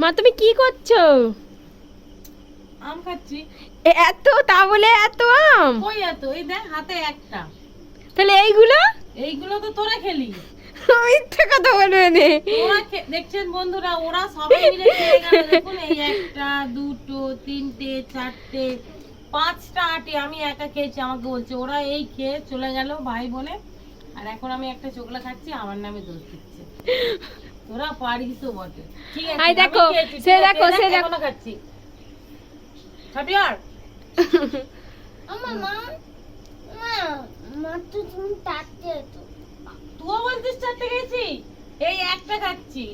মা তুমি কি করছ? আম খাচ্ছি। এত? তা বলে এত আম? কই এত? এই দেখ হাতে একটা। তাহলে এইগুলো? এইগুলো তো তোরা খেলি। মিথ্যে কথা বলবে নে। ওরা দেখছেন বন্ধুরা ওরা সবাই মিলে খেয়ে গেল। দেখুন এই একটা দুটো তিনটে চারটে পাঁচটা আটি আমি একা খেয়েছি আমাকে বলছে ওরা এই খেয়ে চলে গেল ভাই বোনে আর এখন আমি একটা চোখলা খাচ্ছি আমার নামে দোষ দিচ্ছে। তোরা পারিস তো বটে। ঠিক আছে আই দেখো, সে দেখো, সে দেখো। এখনও খাচ্ছি খাবি আর তুইও বলছিস চারটে খেয়েছি এই একটা খাচ্ছি।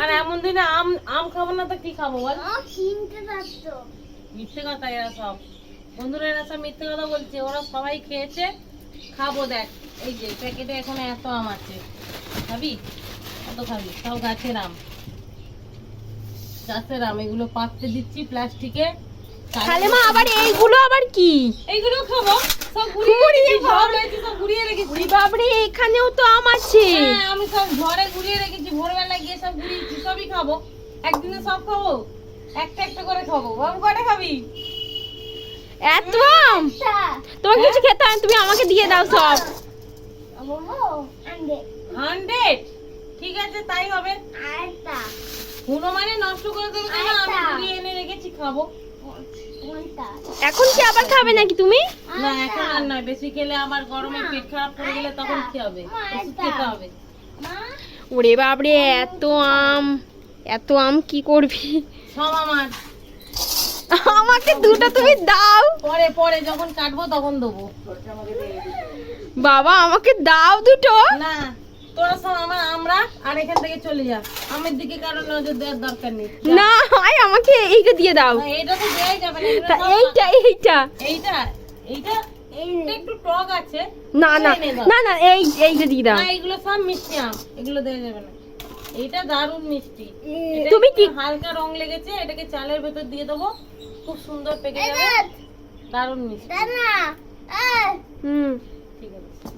আর এমন দিনে আম আম খাব না তো কি খাব বল? মিথ্যে কথা এরা সব। বন্ধুরা এরা সব মিথ্যে কথা বলছে। ওরা সবাই খেয়েছে। খাব দেখ। এই যে প্যাকেটে এখন এত আম আছে। খাবি? কত খাবি? সব গাছের আম গাছের আম এগুলো পাততে দিচ্ছি প্লাস্টিকে। তাহলে মা আবার এইগুলো আবার কি? এইগুলো খাব। সব হয়েছে সব ঘুরিয়ে রেখেছি। বাবরে এখানেও তো আম আছে। হ্যাঁ, আমি সব ঘরে ঘুরিয়ে রেখেছি ভোরবেলা গিয়ে সব ঘুরিয়েছি সবই খাব। একদিনে সব খাব একটা একটা করে খাব। বাবু কটা খাবি? এত আম? তোমাকে কিছু খেতে তুমি আমাকে দিয়ে দাও সব। হান্ড্রেড। ঠিক আছে তাই হবে। কোনো মানে নষ্ট করে দেবে কেন? আমি ঘুরিয়ে এনে রেখেছি খাব। এখন কি আবার খাবে নাকি তুমি? না এখন আর নয় বেশি খেলে আমার গরমে পেট খারাপ করে গেলে তখন কি হবে? খেতে হবে। ওরে বাবরে এত আম এত আম কি করবি? সব আমার। আমাকে দুটো তুমি দাও। পরে পরে যখন কাটবো তখন দেবো। বাবা আমাকে দাও দুটো। না তোরা সব আমার আমরা আর এখান থেকে চলে যা। আমের দিকে কারও নজর দেওয়ার দরকার নেই। না আমাকে এইটা দিয়ে দাও। এইটা তো দেওয়াই যাবে না এগুলো তা সব- এইটা এইটা। এইটা এইটা এইটা একটু টক আছে। না না না না এই এইটা দিয়ে দাও। না সব মিষ্টি আম এগুলো দেওয়া যাবে না। এইটা দারুণ মিষ্টি। তুমি কি হালকা রং লেগেছে এটাকে চালের ভেতর দিয়ে দেবো। খুব সুন্দর পেকে যাবে। দারুণ মিষ্টি। হুম। ঠিক আছে।